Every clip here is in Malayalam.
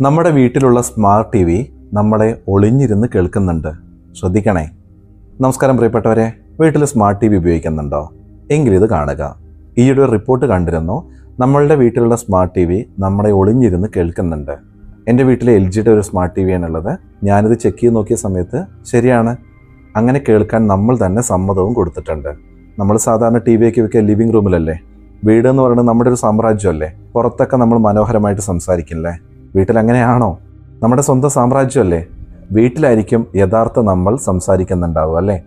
നമ്മുടെ വീട്ടിലുള്ള സ്മാർട്ട് ടി വി നമ്മളെ ഒളിഞ്ഞിരുന്ന് കേൾക്കുന്നുണ്ട്. ശ്രദ്ധിക്കണേ. നമസ്കാരം പ്രിയപ്പെട്ടവരെ വീട്ടിൽ സ്മാർട്ട് ടി വി ഉപയോഗിക്കുന്നുണ്ടോ? എങ്കിലിത് കാണുക. ഈയൊരു റിപ്പോർട്ട് കണ്ടിരുന്നു നമ്മളുടെ വീട്ടിലുള്ള സ്മാർട്ട് ടി വി നമ്മളെ ഒളിഞ്ഞിരുന്ന് കേൾക്കുന്നുണ്ട്. എന്റെ വീട്ടിലെ എൽ ജിയുടെ ഒരു സ്മാർട്ട് ടി വി ആണുള്ളത്. ഞാനിത് ചെക്ക് ചെയ്ത് നോക്കിയ സമയത്ത് ശരിയാണ്. അങ്ങനെ കേൾക്കാൻ നമ്മൾ തന്നെ സമ്മതവും കൊടുത്തിട്ടുണ്ട്. നമ്മൾ സാധാരണ ടി വിയൊക്കെ വെക്കുക ലിവിങ് റൂമിലല്ലേ വീട് എന്ന് പറയുന്നത് നമ്മുടെ ഒരു സാമ്രാജ്യമല്ലേ? പുറത്തൊക്കെ നമ്മൾ മനോഹരമായിട്ട് സംസാരിക്കില്ലേ? വീട്ടിൽ അങ്ങനെയാണോ നമ്മുടെ സ്വന്തം സാമ്രാജ്യമല്ലേ? വീട്ടിലായിരിക്കും യഥാർത്ഥ നമ്മൾ സംസാരിക്കുന്നുണ്ടാവുക അല്ലേ?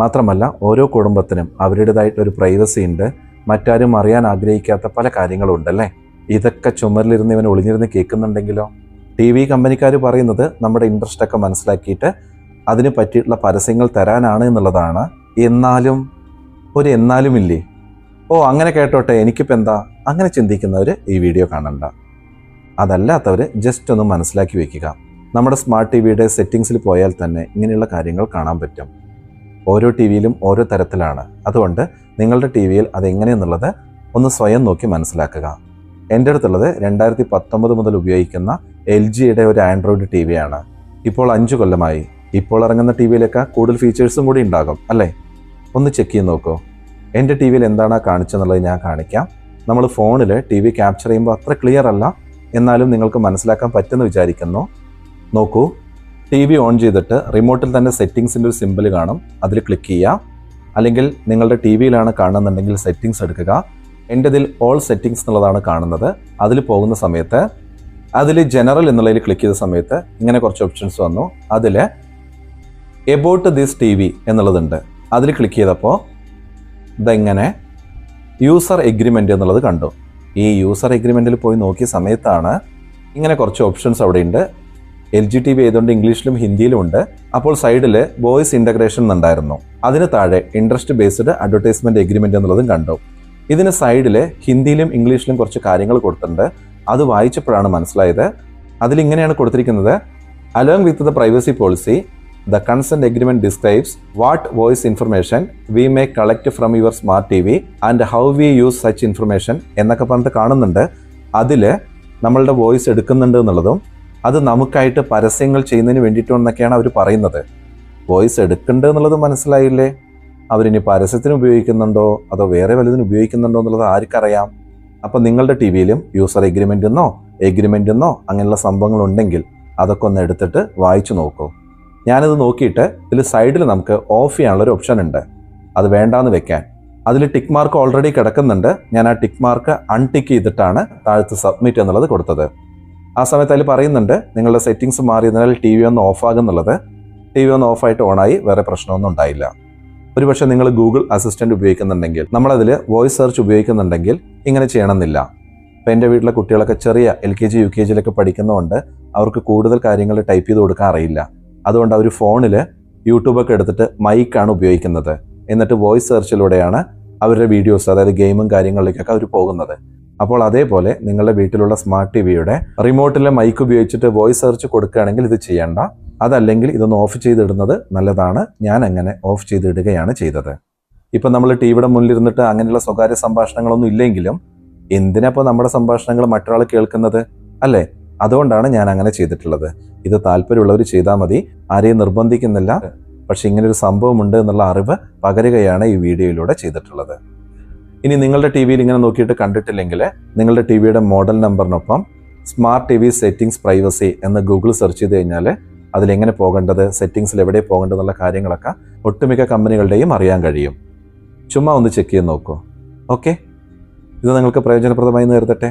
മാത്രമല്ല ഓരോ കുടുംബത്തിനും അവരുടേതായിട്ടൊരു പ്രൈവസി ഉണ്ട്. മറ്റാരും അറിയാൻ ആഗ്രഹിക്കാത്ത പല കാര്യങ്ങളും ഉണ്ടല്ലേ ഇതൊക്കെ ചുമരിലിരുന്ന് ഇവൻ ഒളിഞ്ഞിരുന്ന് കേൾക്കുന്നുണ്ടെങ്കിലോ? ടി വി കമ്പനിക്കാർ പറയുന്നത് നമ്മുടെ ഇൻട്രസ്റ്റ് ഒക്കെ മനസ്സിലാക്കിയിട്ട് അതിന് പറ്റിയിട്ടുള്ള പരസ്യങ്ങൾ തരാനാണ് എന്നുള്ളതാണ്. എന്നാലും ഒരു എന്നാലും ഇല്ലേ? ഓ അങ്ങനെ കേട്ടോട്ടെ എനിക്കിപ്പോൾ എന്താ അങ്ങനെ ചിന്തിക്കുന്നവർ ഈ വീഡിയോ കാണണ്ട. അതല്ലാത്തവർ ജസ്റ്റ് ഒന്ന് മനസ്സിലാക്കി വയ്ക്കുക നമ്മുടെ സ്മാർട്ട് ടി വിയുടെ സെറ്റിങ്സിൽ പോയാൽ തന്നെ ഇങ്ങനെയുള്ള കാര്യങ്ങൾ കാണാൻ പറ്റും. ഓരോ ടി വിയിലും ഓരോ തരത്തിലാണ്. അതുകൊണ്ട് നിങ്ങളുടെ ടി വിയിൽ അതെങ്ങനെയെന്നുള്ളത് ഒന്ന് സ്വയം നോക്കി മനസ്സിലാക്കുക. എന്റെ അടുത്തുള്ളത് രണ്ടായിരത്തി പത്തൊമ്പത് മുതൽ ഉപയോഗിക്കുന്ന എൽ ജിയുടെ ഒരു ആൻഡ്രോയിഡ് ടി വിയാണ് ഇപ്പോൾ അഞ്ച് കൊല്ലമായി. ഇപ്പോൾ ഇറങ്ങുന്ന ടി വിയിലൊക്കെ കൂടുതൽ ഫീച്ചേഴ്സും കൂടി ഉണ്ടാകും അല്ലേ? ഒന്ന് ചെക്ക് ചെയ്ത് നോക്കൂ. എന്റെ ടി വിയിൽ എന്താണ് കാണിച്ചെന്നുള്ളത് ഞാൻ കാണിക്കാം. നമ്മൾ ഫോണിൽ ടി വി ക്യാപ്ചർ ചെയ്യുമ്പോൾ അത്ര ക്ലിയർ അല്ല. എന്നാലും നിങ്ങൾക്ക് മനസ്സിലാക്കാൻ പറ്റുമെന്ന് വിചാരിക്കുന്നു. നോക്കൂ ടി വി ഓൺ ചെയ്തിട്ട് റിമോട്ടിൽ തന്നെ സെറ്റിങ്സിന്റെ ഒരു സിമ്പിൾ കാണും. അതിൽ ക്ലിക്ക് ചെയ്യുക. അല്ലെങ്കിൽ നിങ്ങളുടെ ടി വിയിലാണ് കാണുന്നുണ്ടെങ്കിൽ സെറ്റിങ്സ് എടുക്കുക. എന്റെ ഇതിൽ ഓൾ സെറ്റിങ്സ് എന്നുള്ളതാണ് കാണുന്നത്. അതിൽ പോകുന്ന സമയത്ത് അതിൽ ജനറൽ എന്നുള്ളതിൽ ക്ലിക്ക് ചെയ്ത സമയത്ത് ഇങ്ങനെ കുറച്ച് ഓപ്ഷൻസ് വന്നു. അതിൽ എബൌട്ട് ദിസ് ടി വി എന്നുള്ളതുണ്ട്. അതിൽ ക്ലിക്ക് ചെയ്തപ്പോൾ ഇതെങ്ങനെ യൂസർ എഗ്രിമെന്റ് എന്നുള്ളത് കണ്ടു. ഈ യൂസർ എഗ്രിമെന്റിൽ പോയി നോക്കിയ സമയത്താണ് ഇങ്ങനെ കുറച്ച് ഓപ്ഷൻസ് അവിടെയുണ്ട് എൽ ജി ടി വി ആയതുകൊണ്ട് ഇംഗ്ലീഷിലും ഹിന്ദിയിലും ഉണ്ട്. അപ്പോൾ സൈഡിൽ വോയിസ് ഇന്റഗ്രേഷൻ എന്നുണ്ടായിരുന്നു. അതിന് താഴെ ഇൻട്രസ്റ്റ് ബേസ്ഡ് അഡ്വർടൈസ്മെന്റ് എഗ്രിമെന്റ് എന്നുള്ളതും കണ്ടു. ഇതിന് സൈഡിൽ ഹിന്ദിയിലും ഇംഗ്ലീഷിലും കുറച്ച് കാര്യങ്ങൾ കൊടുത്തിട്ടുണ്ട്. അത് വായിച്ചപ്പോഴാണ് മനസ്സിലായത്. അതിലിങ്ങനെയാണ് കൊടുത്തിരിക്കുന്നത്. Along with the privacy policy consent agreement describes what voice information we may collect from your smart T V and how we use such information എന്നൊക്കെ പറഞ്ഞിട്ട് കാണുന്നുണ്ട്. അതിൽ നമ്മളുടെ വോയിസ് എടുക്കുന്നുണ്ട് എന്നുള്ളതും അത് നമുക്കായിട്ട് പരസ്യങ്ങൾ ചെയ്യുന്നതിന് വേണ്ടിയിട്ടുണ്ടെന്നൊക്കെയാണ് അവർ പറയുന്നത്. വോയിസ് എടുക്കുന്നുണ്ട് എന്നുള്ളത് മനസ്സിലായില്ലേ? അവരിനി പരസ്യത്തിന് ഉപയോഗിക്കുന്നുണ്ടോ? അതോ വേറെ വലുതിന് ഉപയോഗിക്കുന്നുണ്ടോ എന്നുള്ളത് ആർക്കറിയാം. അപ്പോൾ നിങ്ങളുടെ ടി വിയിലും യൂസർ എഗ്രിമെന്റ് എന്നോ എഗ്രിമെന്റ് എന്നോ അങ്ങനെയുള്ള സംഭവങ്ങളുണ്ടെങ്കിൽ അതൊക്കെ ഒന്ന് എടുത്തിട്ട് വായിച്ചു നോക്കൂ. ഞാനിത് നോക്കിയിട്ട് ഇതിൽ സൈഡിൽ നമുക്ക് ഓഫ് ചെയ്യാനുള്ള ഒരു ഓപ്ഷൻ ഉണ്ട്. അത് വേണ്ടാന്ന് വെക്കാൻ. അതിൽ ടിക്ക് മാർക്ക് ഓൾറെഡി കിടക്കുന്നുണ്ട്. ഞാൻ ആ ടിക്ക് മാർക്ക് അൺടിക്ക് ചെയ്തിട്ടാണ് താഴത്ത് സബ്മിറ്റ് എന്നുള്ളത് കൊടുത്തത്. ആ സമയത്ത് അതിൽ പറയുന്നുണ്ട് നിങ്ങളുടെ സെറ്റിങ്സ് മാറിയതിനാൽ ടി വി ഒന്ന് ഓഫ് ആകുന്നുള്ളത്. ടി വി ഒന്ന് ഓഫായിട്ട് ഓണായി വേറെ പ്രശ്നമൊന്നും ഉണ്ടായില്ല. ഒരുപക്ഷെ നിങ്ങൾ ഗൂഗിൾ അസിസ്റ്റന്റ് ഉപയോഗിക്കുന്നുണ്ടെങ്കിൽ നമ്മളതിൽ വോയിസ് സെർച്ച് ഉപയോഗിക്കുന്നുണ്ടെങ്കിൽ ഇങ്ങനെ ചെയ്യണമെന്നില്ല. ഇപ്പം എന്റെ വീട്ടിലെ കുട്ടികളൊക്കെ ചെറിയ L K G U K ജിയിലൊക്കെ പഠിക്കുന്നതുകൊണ്ട് അവർക്ക് കൂടുതൽ കാര്യങ്ങൾ ടൈപ്പ് ചെയ്ത് കൊടുക്കാൻ അറിയില്ല. അതുകൊണ്ട് അവർ ഫോണിൽ യൂട്യൂബൊക്കെ എടുത്തിട്ട് മൈക്കാണ് ഉപയോഗിക്കുന്നത്. എന്നിട്ട് വോയിസ് സെർച്ചിലൂടെയാണ് അവരുടെ വീഡിയോസ് അതായത് ഗെയിമും കാര്യങ്ങളിലേക്കൊക്കെ അവർ പോകുന്നത്. അപ്പോൾ അതേപോലെ നിങ്ങളുടെ വീട്ടിലുള്ള സ്മാർട്ട് ടി വിയുടെ റിമോട്ടിലെ മൈക്ക് ഉപയോഗിച്ചിട്ട് വോയിസ് സെർച്ച് കൊടുക്കുകയാണെങ്കിൽ ഇത് ചെയ്യേണ്ട. അതല്ലെങ്കിൽ ഇതൊന്ന് ഓഫ് ചെയ്തിടുന്നത് നല്ലതാണ്. ഞാൻ അങ്ങനെ ഓഫ് ചെയ്തിടുകയാണ് ചെയ്തത്. ഇപ്പം നമ്മൾ ടി വിയുടെ മുന്നിലിരുന്നിട്ട് അങ്ങനെയുള്ള സ്വകാര്യ സംഭാഷണങ്ങളൊന്നും ഇല്ലെങ്കിലും എന്തിനപ്പോൾ നമ്മുടെ സംഭാഷണങ്ങൾ മറ്റൊരാൾ കേൾക്കുന്നത്? അല്ലേ? അതുകൊണ്ടാണ് ഞാൻ അങ്ങനെ ചെയ്തിട്ടുള്ളത്. ഇത് താല്പര്യമുള്ളവർ ചെയ്താൽ മതി. ആരെയും നിർബന്ധിക്കുന്നില്ല. പക്ഷെ സംഭവം ഉണ്ട് എന്നുള്ള അറിവ് പകരുകയാണ് ഈ വീഡിയോയിലൂടെ ചെയ്തിട്ടുള്ളത്. ഇനി നിങ്ങളുടെ ടി വിയിൽ ഇങ്ങനെ നോക്കിയിട്ട് കണ്ടിട്ടില്ലെങ്കിൽ നിങ്ങളുടെ ടി വിയുടെ model നമ്പറിനൊപ്പം smart T V settings privacy എന്ന് ഗൂഗിൾ സെർച്ച് ചെയ്ത് കഴിഞ്ഞാൽ അതിലെങ്ങനെ പോകേണ്ടത് സെറ്റിംഗ്സിൽ എവിടെ പോകേണ്ടത് എന്നുള്ള കാര്യങ്ങളൊക്കെ ഒട്ടുമിക്ക കമ്പനികളുടെയും അറിയാൻ കഴിയും. ചുമ്മാ ഒന്ന് ചെക്ക് ചെയ്ത് നോക്കൂ. ഓക്കെ? ഇത് നിങ്ങൾക്ക് പ്രയോജനപ്രദമായി നേർത്തട്ടെ